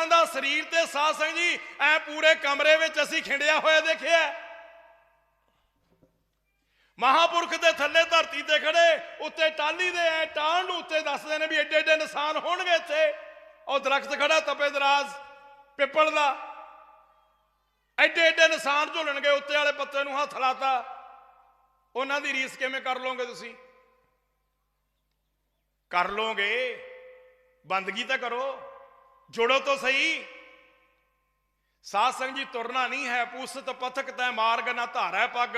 ਮਹਾਂਪੁਰਖਾਂ ਦਾ ਸਰੀਰ ਤੇ ਸਾਧ ਸੰਗ ਜੀ, ਐ ਪੂਰੇ ਕਮਰੇ ਵਿੱਚ ਅਸੀਂ ਖਿੰਡਿਆ ਹੋਇਆ ਦੇਖਿਆ ਮਹਾਂਪੁਰਖ ਦੇ ਥੱਲੇ ਧਰਤੀ ਤੇ ਖੜੇ, ਉੱਤੇ ਟਾਲੀ ਦੇ ਐ ਟਾਲ ਉੱਤੇ ਦੱਸਦੇ ਨੇ ਵੀ ਐਡੇ ਐਡੇ ਨਿਸ਼ਾਨ ਹੋਣਗੇ ਇੱਥੇ। ਉਹ ਦਰਖਤ ਖੜਾ ਤਪੇ ਦਰਾਜ਼ ਪਿੱਪਲ ਦਾ ਐਡੇ ਐਡੇ ਨਿਸ਼ਾਨ ਝੁਲਣਗੇ, ਉੱਤੇ ਵਾਲੇ ਪੱਤੇ ਨੂੰ ਹੱਥ ਲਾਤਾ। ਉਹਨਾਂ ਦੀ ਰੀਸ ਕਿਵੇਂ ਕਰ ਲੋਗੇ ਤੁਸੀਂ? ਕਰ ਲੋਗੇ ਬੰਦਗੀ ਤਾਂ ਕਰੋ। ਜੋੜੋ ਤਾਂ ਸਹੀ। ਸਾਧ ਸੰਗ ਜੀ, ਤੁਰਨਾ ਨਹੀਂ ਹੈ ਪੂਸਤ ਪਥਕ ਤੈ ਮਾਰਗ ਨਾ ਧਾਰੈ ਪੱਗ।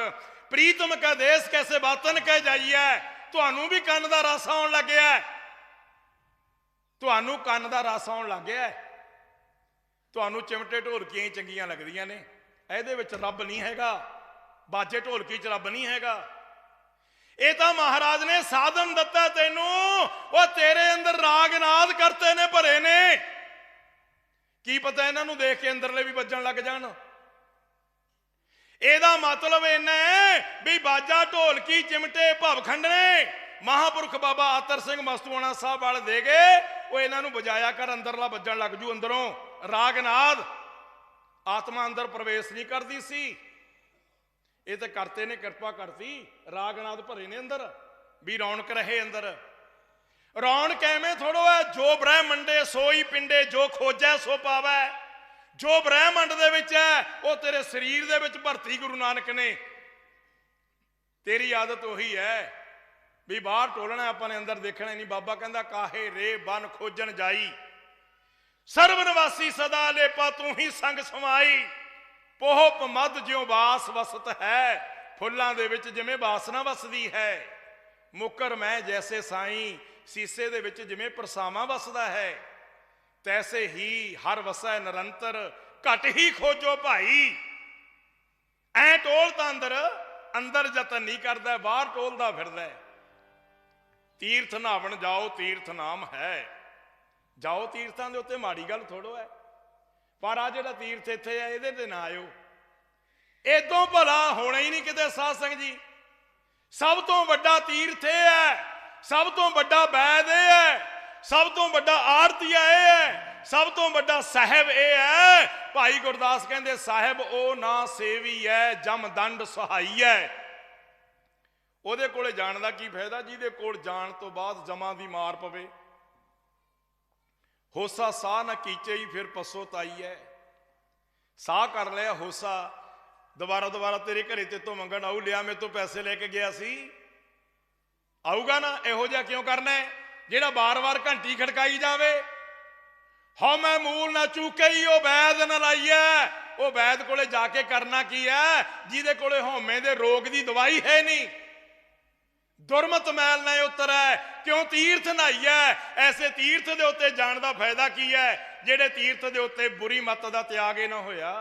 ਪ੍ਰੀਤਮ ਕਾ ਦੇਸ ਕੈਸੇ ਬਾਤਨ ਕਹਿ ਜਾਈਐ? ਤੁਹਾਨੂੰ ਵੀ ਕੰਨ ਦਾ ਰਸ ਆਉਣ ਲੱਗਿਆ ਹੈ। ਤੁਹਾਨੂੰ ਕੰਨ ਦਾ ਰਸ ਆਉਣ ਲੱਗਿਆ ਹੈ। ਤੁਹਾਨੂੰ ਚਿਮਟੇ ਢੋਲਕੀਆਂ ਹੀ ਚੰਗੀਆਂ ਲੱਗਦੀਆਂ ਨੇ। ਇਹਦੇ ਵਿੱਚ ਰੱਬ ਨਹੀਂ ਹੈਗਾ। ਬਾਜੇ ਢੋਲਕੀ ਚ ਰੱਬ ਨਹੀਂ ਹੈਗਾ। ਇਹ ਤਾਂ ਮਹਾਰਾਜ ਨੇ ਸਾਧਨ ਦਿੱਤਾ ਤੈਨੂੰ। ਉਹ ਤੇਰੇ ਅੰਦਰ ਰਾਗ ਨਾਦ ਕਰਤੇ ਨੇ, ਭਰੇ ਨੇ। ਕੀ ਪਤਾ ਇਹਨਾਂ ਨੂੰ ਦੇਖ ਕੇ ਅੰਦਰਲੇ ਵੀ ਵੱਜਣ ਲੱਗ ਜਾਣ? ਇਹਦਾ ਮਤਲਬ ਇੰਨਾ ਹੈ ਵੀ ਬਾਜਾ ਢੋਲਕੀ ਚਿਮਟੇ ਭਵਖੰਡ ਨੇ ਮਹਾਪੁਰਖ ਬਾਬਾ ਆਤਰ ਸਿੰਘ ਮਸਤੂਆਣਾ ਸਾਹਿਬ ਵਾਲੇ ਦੇ ਗਏ, ਉਹ ਇਹਨਾਂ ਨੂੰ ਬਜਾਇਆ ਕਰ ਅੰਦਰਲਾ ਵੱਜਣ ਲੱਗ ਜੂ ਅੰਦਰੋਂ। ਰਾਗਨਾਦ, ਆਤਮਾ ਅੰਦਰ ਪ੍ਰਵੇਸ਼ ਨਹੀਂ ਕਰਦੀ ਸੀ। ਇਹ ਤੇ ਕਰਤੇ ਨੇ, ਕਿਰਪਾ ਕਰਤੀ। ਰਾਗਨਾਦ ਭਰੇ ਨੇ ਅੰਦਰ, ਵੀ ਰੌਣਕ ਰਹੇ ਅੰਦਰ। ਰੌਣਕ ਐਵੇਂ ਥੋੜੋ ਹੈ, ਜੋ ਬ੍ਰਹਮੰਡੇ ਸੋਈ ਪਿੰਡੇ, ਜੋ ਖੋਜੈ ਸੋ ਪਾਵੈ। ਜੋ ਬ੍ਰਹਿਮੰਡ ਦੇ ਵਿੱਚ ਹੈ, ਉਹ ਤੇਰੇ ਸਰੀਰ ਦੇ ਵਿੱਚ ਭਰਤੀ ਗੁਰੂ ਨਾਨਕ ਨੇ। ਤੇਰੀ ਆਦਤ ਉਹੀ ਹੈ ਵੀ ਬਾਹਰ ਟੋਲਣਾ, ਆਪਾਂ ਨੇ ਅੰਦਰ ਦੇਖਣਾ ਨਹੀਂ। ਬਾਬਾ ਕਹਿੰਦਾ, ਕਾਹੇ ਰੇ ਬਨ ਖੋਜਣ ਜਾਈ। ਸਰਬ ਨਿਵਾਸੀ ਸਦਾ ਲੇਪਾ, ਤੂੰ ਹੀ ਸੰਗ ਸਮਾਈ। ਪੋਹ ਪਮਦ ਜਿਉ ਬਾਸ ਵਸਤ ਹੈ, ਫੁੱਲਾਂ ਦੇ ਵਿੱਚ ਜਿਵੇਂ ਬਾਸਨਾ ਵਸਦੀ ਹੈ। ਮੁਕਰ ਮੈਂ ਜੈਸੇ ਸਾਈ ਸੀਸੇ ਦੇ ਵਿੱਚ ਜਿਵੇਂ ਪਰਸਾਵਾ ਵਸਦਾ ਹੈ, ਤੈਸੇ ਹੀ ਹਰ ਵਸੈ ਨਿਰੰਤਰ, ਘਟ ਹੀ ਖੋਜੋ ਭਾਈ। ਐ ਟੋਲ ਤਾਂ ਅੰਦਰ ਅੰਦਰ ਯਤਨ ਨਹੀਂ ਕਰਦਾ, ਬਾਹਰ ਟੋਲਦਾ ਫਿਰਦਾ ਤੀਰਥ ਨਾਵਣ ਜਾਓ, ਤੀਰਥ ਨਾਮ ਹੈ। ਜਾਓ ਤੀਰਥਾਂ ਦੇ ਉੱਤੇ ਮਾੜੀ ਗੱਲ ਥੋੜੋ ਹੈ। ਪਰ ਆ ਜਿਹੜਾ ਤੀਰਥ ਇੱਥੇ ਹੈ, ਇਹਦੇ ਤੇ ਨਾ ਆਇਓ। ਇਦੋਂ ਭਲਾ ਹੋਣਾ ਹੀ ਨਹੀਂ ਕਿਤੇ ਸਾਧ ਸੰਗ ਜੀ। ਸਭ ਤੋਂ ਵੱਡਾ ਤੀਰਥ ਇਹ ਹੈ ਸਭ ਤੋਂ ਵੱਡਾ ਬੈਦ ਇਹ ਹੈ, ਸਭ ਤੋਂ ਵੱਡਾ ਆਰਤੀਆ ਇਹ ਹੈ, ਸਭ ਤੋਂ ਵੱਡਾ ਸਾਹਿਬ ਇਹ ਹੈ। ਭਾਈ ਗੁਰਦਾਸ ਕਹਿੰਦੇ, ਸਾਹਿਬ ਉਹ ਨਾ ਸੇਵੀ ਹੈ, ਜਮ ਦੰਡ ਸਹਾਈ ਹੈ। ਉਹਦੇ ਕੋਲੇ ਜਾਣ ਦਾ ਕੀ ਫਾਇਦਾ? ਜਿਹਦੇ ਕੋਲ ਜਾਣ ਤੋਂ ਬਾਅਦ ਜਮਾਂ ਦੀ ਮਾਰ ਪਵੇ। ਹੋਸਾ ਸਾਹ ਨਾ ਕੀਚੇ ਹੀ ਫਿਰ ਪਸੋ ਤਾਈ ਹੈ। ਸਾਹ ਕਰ ਲਿਆ ਹੋਸਾ ਦੁਬਾਰਾ ਦੁਬਾਰਾ ਤੇਰੇ ਘਰੇ ਤੇ ਤੋਂ ਮੰਗਣ ਆਉ ਲਿਆ ਮੇਰੇ ਤੋਂ ਪੈਸੇ ਲੈ ਕੇ ਗਿਆ ਸੀ। ਆਊਗਾ ਨਾ, ਇਹੋ ਜਿਹਾ ਕਿਉਂ ਕਰਨਾ ਹੈ? ਜਿਹੜਾ ਬਾਰ-ਬਾਰ ਘੰਟੀ ਖੜਕਾਈ ਜਾਵੇ। ਹਉ ਮੈਂ ਮੂਲ ਨਾ ਚੂਕੇ ਹੀ ਉਹ ਵੈਦ ਨਾ ਲਾਈਐ। ਉਹ ਵੈਦ ਕੋਲੇ ਜਾ ਕੇ ਕਰਨਾ ਕੀ ਹੈ ਜਿਹਦੇ ਕੋਲੇ ਹਉਮੈ ਦੇ ਰੋਗ ਦੀ ਦਵਾਈ ਹੈ ਨਹੀਂ। ਦੁਰਮਤ ਮੈਲ ਨਾ ਉਤਰੈ, ਕਿਉਂ ਤੀਰਥ ਨਹਾਈਐ ਐਸੇ ਤੀਰਥ ਦੇ ਉੱਤੇ ਜਾਣ ਦਾ ਫਾਇਦਾ ਕੀ ਹੈ ਜਿਹੜੇ ਤੀਰਥ ਦੇ ਉੱਤੇ ਬੁਰੀ ਮਤ ਦਾ ਤਿਆਗ ਹੀ ਨਾ ਹੋਇਆ।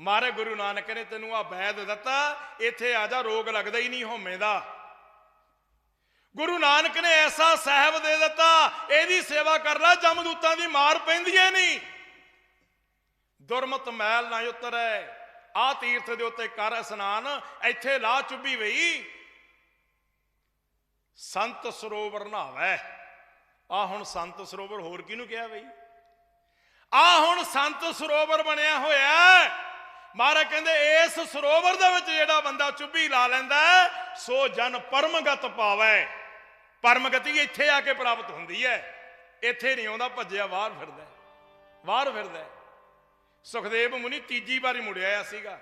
ਮਾਰੇ ਗੁਰੂ ਨਾਨਕ ਨੇ ਤੈਨੂੰ ਆ ਵੈਦ ਦਿੱਤਾ, ਇੱਥੇ ਆ ਜਾ, ਰੋਗ ਲੱਗਦਾ ਹੀ ਨਹੀਂ ਹਉਮੈ ਦਾ। ਗੁਰੂ ਨਾਨਕ ਨੇ ਐਸਾ ਸਾਹਿਬ ਦੇ ਦਿੱਤਾ, ਇਹਦੀ ਸੇਵਾ ਕਰ ਲੈ ਜਮਦੂਤਾਂ ਦੀ ਮਾਰ ਪੈਂਦੀ ਏ ਨਹੀਂ। ਦੁਰਮਤ ਮੈਲ ਨਾ ਉਤਰੈ, ਆ ਤੀਰਥ ਦੇ ਉੱਤੇ ਕਰ ਇਸ਼ਨਾਨ, ਇੱਥੇ ਲਾ ਚੁੱਭੀ ਵਈ। ਸੰਤ ਸਰੋਵਰ ਨਹਾਵੈ। ਆ ਹੁਣ ਸੰਤ ਸਰੋਵਰ ਹੋਰ ਕਿਹਨੂੰ ਕਿਹਾ ਬਈ? ਆ ਹੁਣ ਸੰਤ ਸਰੋਵਰ ਬਣਿਆ ਹੋਇਆ। ਮਹਾਰਾਜ ਕਹਿੰਦੇ, ਇਸ ਸਰੋਵਰ ਦੇ ਵਿੱਚ ਜਿਹੜਾ ਬੰਦਾ ਚੁੱਭੀ ਲਾ ਲੈਂਦਾ, ਸੋ ਜਨ ਪਰਮਗਤ ਪਾਵੈ। ਪਰਮਗਤੀ ਇੱਥੇ ਆ ਕੇ ਪ੍ਰਾਪਤ ਹੁੰਦੀ ਹੈ। ਇੱਥੇ ਨਹੀਂ ਆਉਂਦਾ, ਭੱਜਿਆ ਬਾਹਰ ਫਿਰਦਾ ਬਾਹਰ ਫਿਰਦਾ ਸੁਖਦੇਵ ਮੁਨੀ ਤੀਜੀ ਵਾਰੀ ਮੁੜਿਆ ਆ ਸੀਗਾ।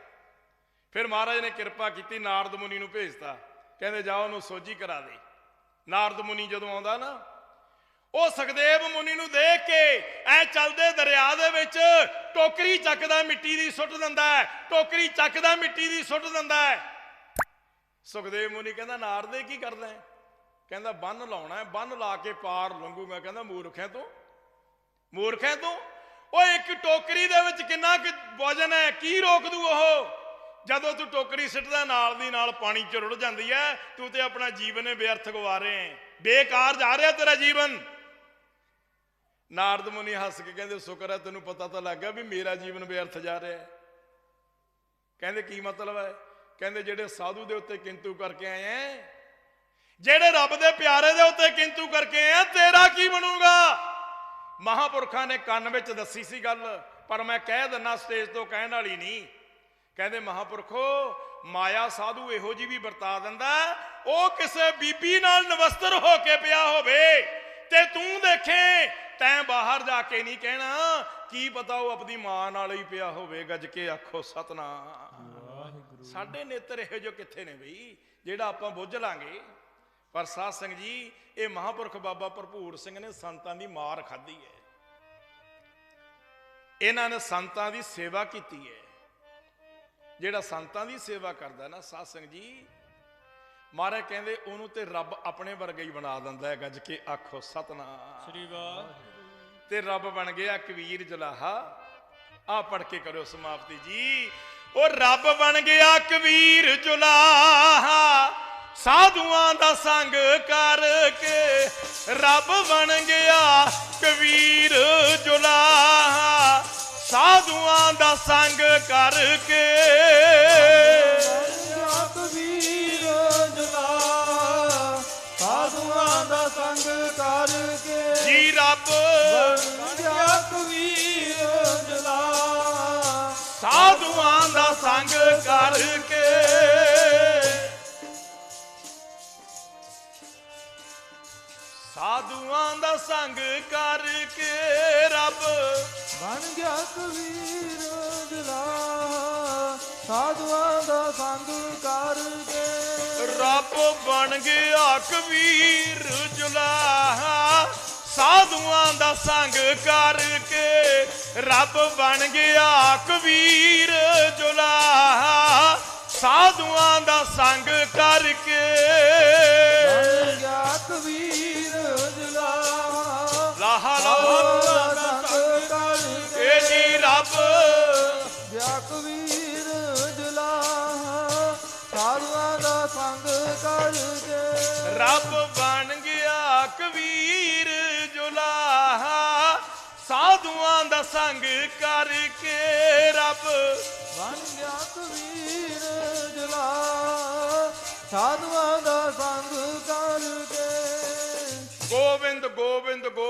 ਫਿਰ ਮਹਾਰਾਜ ਨੇ ਕਿਰਪਾ ਕੀਤੀ, ਨਾਰਦ ਮੁਨੀ ਨੂੰ ਭੇਜਤਾ। ਕਹਿੰਦੇ ਜਾ ਉਹਨੂੰ ਸੋਝੀ ਕਰਾ ਦੇ। ਨਾਰਦ ਮੁਨੀ ਜਦੋਂ ਆਉਂਦਾ ਨਾ, ਉਹ ਸੁਖਦੇਵ ਮੁਨੀ ਨੂੰ ਦੇਖ ਕੇ ਐ ਚੱਲਦੇ ਦਰਿਆ ਦੇ ਵਿੱਚ ਟੋਕਰੀ ਚੱਕਦਾ, ਮਿੱਟੀ ਦੀ ਸੁੱਟ ਦਿੰਦਾ ਟੋਕਰੀ ਚੱਕਦਾ, ਮਿੱਟੀ ਦੀ ਸੁੱਟ ਦਿੰਦਾ ਸੁਖਦੇਵ ਮੁਨੀ ਕਹਿੰਦਾ, ਨਾਰਦੇ ਕੀ ਕਰਦਾ ਹੈ? ਕਹਿੰਦਾ, ਬੰਨ ਲਾਉਣਾ ਹੈ, ਬੰਨ ਲਾ ਕੇ ਪਾਰ ਲੰਘੂਗਾ ਕਹਿੰਦਾ, ਮੂਰਖ ਹੈ ਤੂੰ? ਮੂਰਖ ਹੈ ਤੂੰ? ਓਏ, ਇੱਕ ਟੋਕਰੀ ਦੇ ਵਿੱਚ ਕਿੰਨਾ ਕੁ ਵਜਨ ਹੈ? ਕੀ ਰੋਕ ਦੂ ਉਹ? ਜਦੋਂ ਤੂੰ ਟੋਕਰੀ ਸਿੱਟਦਾ, ਨਾਲ ਦੀ ਨਾਲ ਪਾਣੀ ਚ ਰੁੜ ਜਾਂਦੀ ਹੈ ਤੂੰ ਤੇ ਆਪਣਾ ਜੀਵਨ ਹੀ ਬੇਅਰਥ ਗਵਾ ਰਹੇ ਹੈ ਬੇਕਾਰ ਜਾ ਰਿਹਾ ਤੇਰਾ ਜੀਵਨ। ਨਾਰਦ ਮੁਨੀ ਹੱਸ ਕੇ ਕਹਿੰਦੇ, ਸ਼ੁਕਰ ਹੈ, ਤੈਨੂੰ ਪਤਾ ਤਾਂ ਲੱਗ ਗਿਆ ਵੀ ਮੇਰਾ ਜੀਵਨ ਬੇਅਰਥ ਜਾ ਰਿਹਾ ਹੈ। ਕਹਿੰਦੇ, ਕੀ ਮਤਲਬ ਹੈ? ਕਹਿੰਦੇ, ਜਿਹੜੇ ਸਾਧੂ ਦੇ ਉੱਤੇ ਕਿੰਤੂ ਕਰਕੇ ਆਏ ਐ ਜਿਹੜੇ ਰੱਬ ਦੇ ਪਿਆਰੇ ਦੇ ਉੱਤੇ ਕਿੰਤੂ ਕਰਕੇ ਆ ਤੇਰਾ ਕੀ ਬਣੂਗਾ? ਮਹਾਪੁਰਖਾਂ ਨੇ ਕੰਨ ਵਿੱਚ ਦੱਸੀ ਸੀ ਗੱਲ ਪਰ ਮੈਂ ਕਹਿ ਦਿੰਨਾ ਸਟੇਜ ਤੋਂ ਕਹਿਣ ਵਾਲੀ ਨਹੀਂ। ਕਹਿੰਦੇ ਮਹਾਪੁਰਖੋ ਮਾਇਆ ਸਾਧੂ ਇਹੋ ਜੀ ਵੀ ਵਰਤਾ ਦਿੰਦਾ ਉਹ ਕਿਸੇ ਬੀਬੀ ਨਾਲ ਨਵਸਤਰ ਹੋ ਕੇ ਪਿਆ ਹੋਵੇ ਤੇ ਤੂੰ ਦੇਖੇ ਤੈਂ ਬਾਹਰ ਜਾ ਕੇ ਨਹੀਂ ਕਹਿਣਾ ਕੀ ਪਤਾ ਉਹ ਆਪਣੀ ਮਾਂ ਨਾਲ ਹੀ ਪਿਆ ਹੋਵੇ ਗੱਜ ਕੇ ਆਖੋ ਸਤਨਾਮ। ਸਾਡੇ ਨੇਤਰ ਇਹੋ ਜਿਹੇ ਕਿੱਥੇ ਨੇ ਬਈ ਜਿਹੜਾ ਆਪਾਂ ਬੁੱਝ ਲਾਂਗੇ? ਪਰ ਸਾਧ ਸਿੰਘ ਜੀ ਇਹ ਮਹਾਪੁਰਖ ਬਾਬਾ ਭਰਪੂਰ ਸਿੰਘ ਨੇ ਸੰਤਾਂ ਦੀ ਮਾਰ ਖਾਧੀ ਹੈ। ਇਹਨਾਂ ਨੇ ਸੰਤਾਂ ਦੀ ਸੇਵਾ ਕੀਤੀ ਹੈ। ਜਿਹੜਾ ਸੰਤਾਂ ਦੀ ਸੇਵਾ ਕਰਦਾ ਨਾ ਸਾਧ ਸਿੰਘ ਜੀ ਮਹਾਰਾਜ ਕਹਿੰਦੇ ਉਹਨੂੰ ਤੇ ਰੱਬ ਆਪਣੇ ਵਰਗਾ ਹੀ ਬਣਾ ਦਿੰਦਾ ਹੈ ਗੱਜ ਕੇ ਆਖੋ ਸਤਨਾਮ। ਸ੍ਰੀ ਵਾਹਿਗੁਰੂ ਤੇ ਰੱਬ ਬਣ ਗਿਆ ਕਬੀਰ ਜਲਾਹਾ। ਆ ਪੜ ਕੇ ਕਰੋ ਸਮਾਪਤੀ ਜੀ। ਉਹ ਰੱਬ ਬਣ ਗਿਆ ਕਬੀਰ ਜੁਲਾਹਾ। ਸਾਧੂਆਂ ਦਾ ਸੰਗ ਕਰਕੇ ਰੱਬ ਬਣ ਗਿਆ ਕਬੀਰ ਜੁਲਾਹਾ ਸਾਧੂਆਂ ਦਾ ਸੰਗ ਕਰਕੇ ਕਬੀਰ ਜਲਾ। ਸਾਧੂਆਂ ਦਾ ਸੰਗ ਕਰਕੇ ਜੀ ਰੱਬ। ਬਣਿਆ ਕਬੀਰ ਜਲਾ। ਸਾਧੂਆਂ ਦਾ ਸੰਗ ਕਰਕੇ ਸਾਧੂਆਂ ਦਾ ਸੰਗ ਕਰਕੇ ਰੱਬ ਬਣ ਗਿਆ ਕਬੀਰ ਜਲਾ। ਸਾਧੂਆਂ ਦਾ ਸੰਗ ਕਰਕੇ। ਰੱਬ ਬਣ ਗਿਆ ਕਬੀਰ ਜੁਲਾਹਾ ਸਾਧੂਆਂ ਦਾ ਸੰਗ ਕਰਕੇ ਰੱਬ ਬਣ ਗਿਆ ਕਬੀਰ ਜੁਲਾਹਾ ਸਾਧੂਆਂ ਦਾ ਸੰਗ ਕਰਕੇ ਬਣ ਗਿਆ ਕਬੀਰ ਜਲਾ ਦਾ ਸੰਗ ਕਰਕੇ ਇਹ ਜੀ ਰੱਬ। ਗਿਆ ਕਬੀਰ ਜਲਾ। ਸਾਧੂਆਂ ਦਾ ਸੰਗ ਕਰਕੇ। ਰੱਬ ਬਣ ਗਿਆ ਕਬੀਰ ਜੁਲਾਹਾ ਸਾਧੂਆਂ ਦਾ ਸੰਗ ਕਰਕੇ ਰੱਬ। ਬਣ ਗਿਆ ਕਬੀਰ ਜਲਾ। ਸਾਧੂਆਂ ਦਾ ਸੰਗ ਕਰਕੇ। ਗੋਬਿੰਦ ਗੋਬਿੰਦ ਗੋਬਿੰਦ।